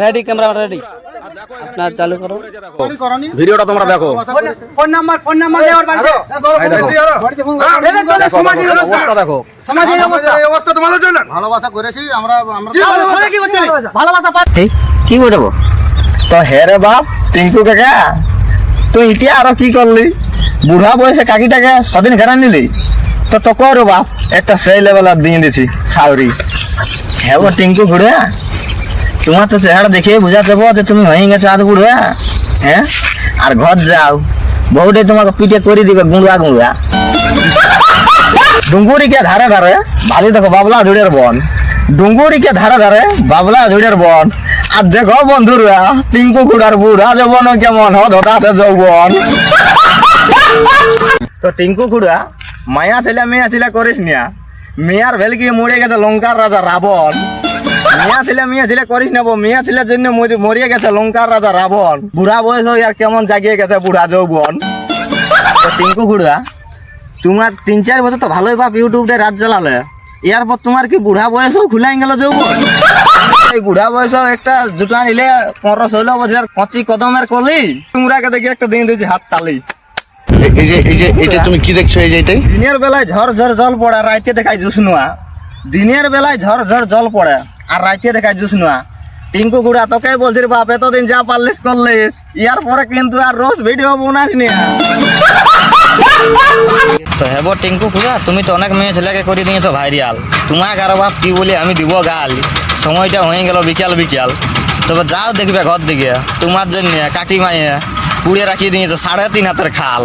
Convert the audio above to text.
Ready camera ready আপনার চালু করো। ভিডিওটা তোমরা দেখো। ফোন নাম্বার ফোন নাম্বার দেখো দেখেন তো দেখো, সমাজের দেখো, অবস্থা। অবস্থা দেখো। সমাজের অবস্থা। ভালোবাসা করেছি আমরা আমরা কি ভালো- ভালো কি করছে ভালোবাসা? পাচ্ছে কি বলব? তো হে রে বাপ টিঙ্কু কাকা তুই ইতিয়া আরও কি করলি বুড়া বয়সে কাকিটাকে সদিন ঘেরা নিলি। তো তো কর বাপ একটা সেই লেভেল দিয়ে দিছি সাউরি হ্যাঁ গো টিঙ্কু বুড়া তোমার তো চেহারা দেখে বুঝা যাব যে তুমি হয়ে গেছো আধ বুড়া হ্যাঁ? আর ঘর যাও। বউটে তোমাকে পিঠে করে দিবে গুঁড়া গুঁড়া। ডুঙ্গুরিকে ধারে ধারে ভালি দেখো, বাবলা ঝুড়ের বন। ডুঙ্গুরিকে ধারে ধারে, বাবলা ঝুড়ের বন। আর দেখো বন্ধুরা, টিঙ্কু কুড়ার বুড়া যৌবন কেমন হঠাৎ যৌবন। তো টিঙ্কু কুড়া মায়া ছেলে, মেয়া ছেলে করিস নিয়া। মেয়ার ভেলকি মরে গেছে লঙ্কার রাজা রাবণ। মিয়া ছেলে মিয়া ছেলে করিস নেব মিয়া ছেলের জন্য মরিয়ে গেছে লঙ্কার রাজা রাবণ। বুড়া বয়স হয়ে আর কেমন জাগিয়ে গেছে বুড়া যৌবন। টিঙ্কু কুড়া তোমার তিন চার বছর তো ভালোই বাপ ইউটিউবে রাত চালালে এরপর তোমার কি বুড়া বয়সও খুলাই গেল যৌবন? এই বুড়া বয়সেও একটা জুটা নিলে পনেরো ষোলো বছর কচি কদমের কলি। তোমরাকে দেখি একটা দিন দিয়েছি হাত তালি। এই যে এই যে এটা তুমি কি দেখছ এই যে এটাই? দিনের বেলায় ঝড় ঝড় জল পড়ে রাইতে দেখায় জুসনুয়া। দিনের বেলায় ঝড় ঝড় জল পড়ে। আর রাইতে দেখায় জুসনুয়া টিঙ্কু গুড়া, তোকে বলছি রে বাপ, এতদিন যা পারলিস করলিস। ইয়ার পরে কিন্তু আর রোজ ভিডিও বানাস নি। তো হেবো টিঙ্কু খুড়া তুমি তো অনেক মেয়ে ছেলেকে করে দিয়েছ ভাইরাল। তোমাকে আর বাপ কি বলি আমি দিব গাল। সময়টা হয়ে গেল বিকাল বিকাল। তবে যাও দেখবে ঘর দিকে। তোমার জন্য কাকি মাইয়ে পুড়ে রাখিয়ে দিয়েছে সাড়ে তিন হাতের খাল।